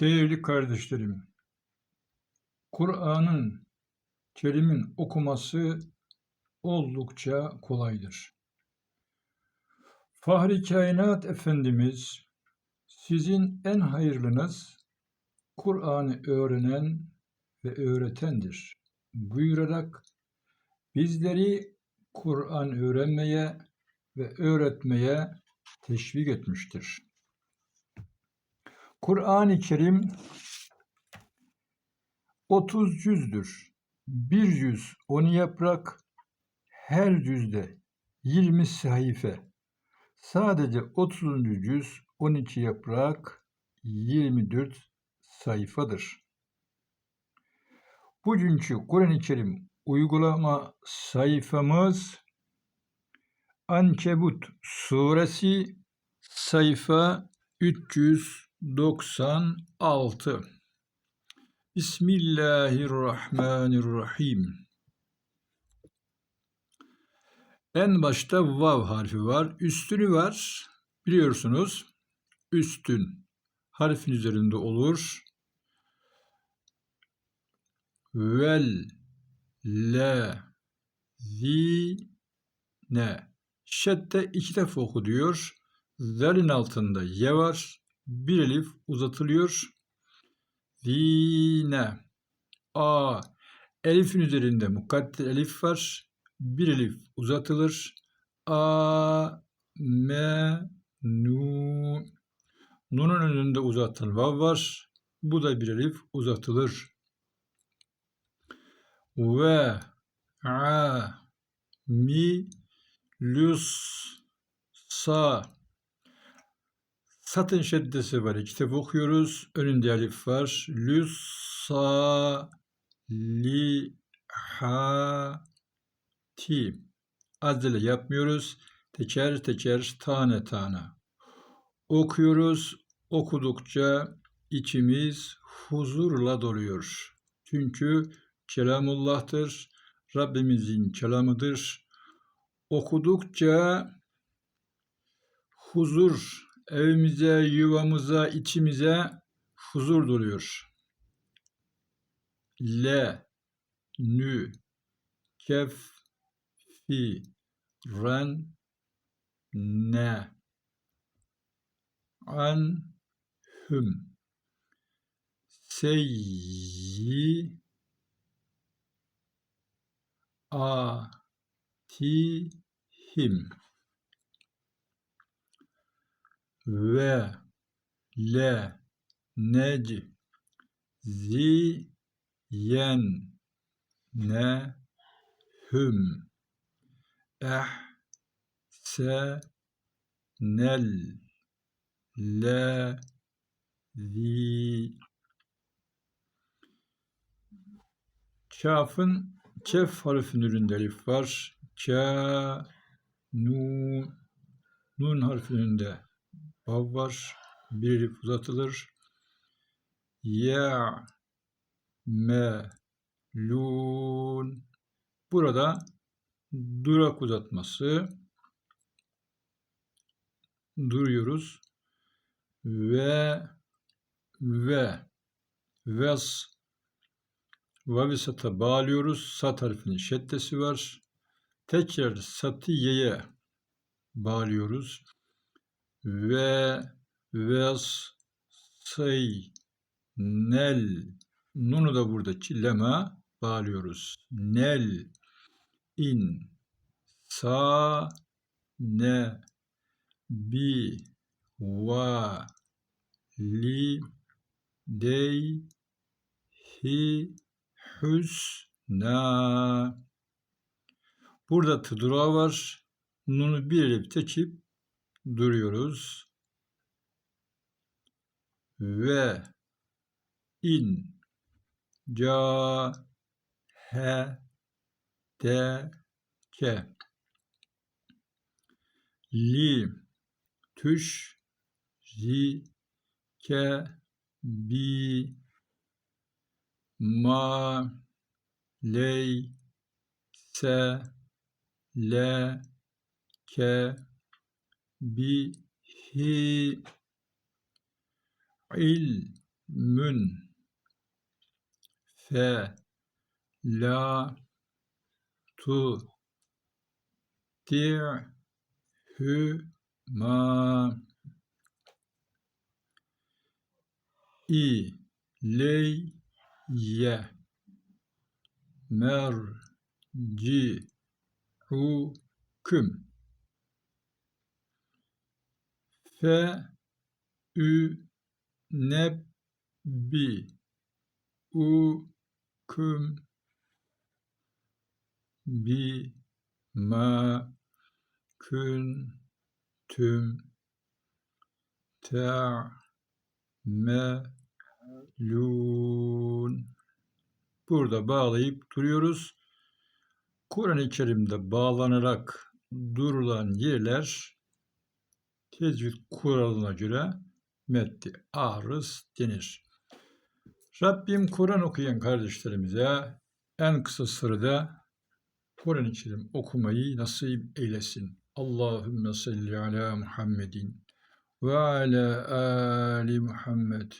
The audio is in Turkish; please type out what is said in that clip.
Değerli kardeşlerim, Kur'an'ın Kerim'in okuması oldukça kolaydır. Fahri Kainat Efendimiz, sizin en hayırlınız Kur'an'ı öğrenen ve öğretendir buyurarak bizleri Kur'an öğrenmeye ve öğretmeye teşvik etmiştir. Kur'an-ı Kerim 30 cüzdür. Bir yüz 10 yaprak, her cüzde 20 sayfa. Sadece 30. cüz 12 yaprak, 24 sayfadır. Bugünkü Kur'an-ı Kerim uygulama sayfamız Ankebut suresi sayfa 396 Bismillahirrahmanirrahim En başta vav harfi var. Üstünü var. Biliyorsunuz üstün harfin üzerinde olur. Vel le zi ne Şedde iki defa oku diyor. Zalin altında ye var. Bir elif uzatılıyor. Zine. A. Elifin üzerinde mukadder elif var. Bir elif uzatılır. A. Me. Nu. Nunun önünde uzatılan vav var. Bu da bir elif uzatılır. Ve. A. Mi. Lüs. Sa. Satın şeddesi var. Kitap okuyoruz. Önünde elif var. Lüs. Sa. Li. Ha. Ti. Acele yapmıyoruz. Teker teker tane tane. Okuyoruz. Okudukça içimiz huzurla doluyor. Çünkü Kelamullah'tır. Rabbimizin kelamıdır. Okudukça huzur evimize, yuvamıza, içimize huzur doluyor. Le, nü, kef, fi, ren, ne, an, hüm, seyyi, a, ti, him ve le nec zi yen ne hüm eh se nel le zi Kafın kef harfinin üründe elif var. Ka, nu, nun harfinin vav var. Bir uzatılır. Ya, me, lun. Burada durak uzatması. Duruyoruz. Ve ve ves vavisata bağlıyoruz. Sat harfinin şeddesi var. Tekrar satiyeye bağlıyoruz ve ves say nel nunu da burada çilleme bağlıyoruz. Nel in sa ne bi va li dey hi hüsna Burada tıdura var. Nunu bir elif çekip duruyoruz. Ve in ca he de ke li tüş ri ke bi ma ley se le ke bihi il mün fe la tu ti hü ma i ley ye mer ci hu küm fe ü neb bi u küm bi ma kün tüm ta me lun burada bağlayıp duruyoruz. Kur'an-ı Kerim'de bağlanarak durulan yerler tecvid kuralına göre meddi arız denir. Rabbim Kur'an okuyan kardeşlerimize en kısa sürede Kur'an-ı Kerim okumayı nasip eylesin. Allahümme salli ala Muhammedin ve ala ali Muhammed